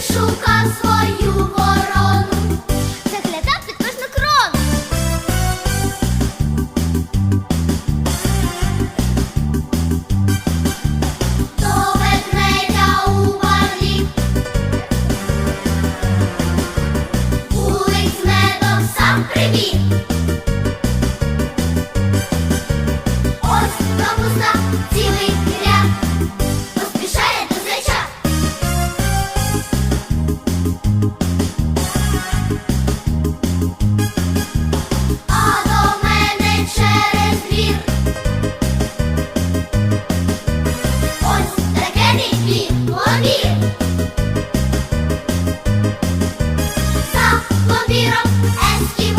шукав свою ворону, заглядав під кожну крону. До ведмедя у барлі Булик з медом сам прибіг. Vampiro Eskimo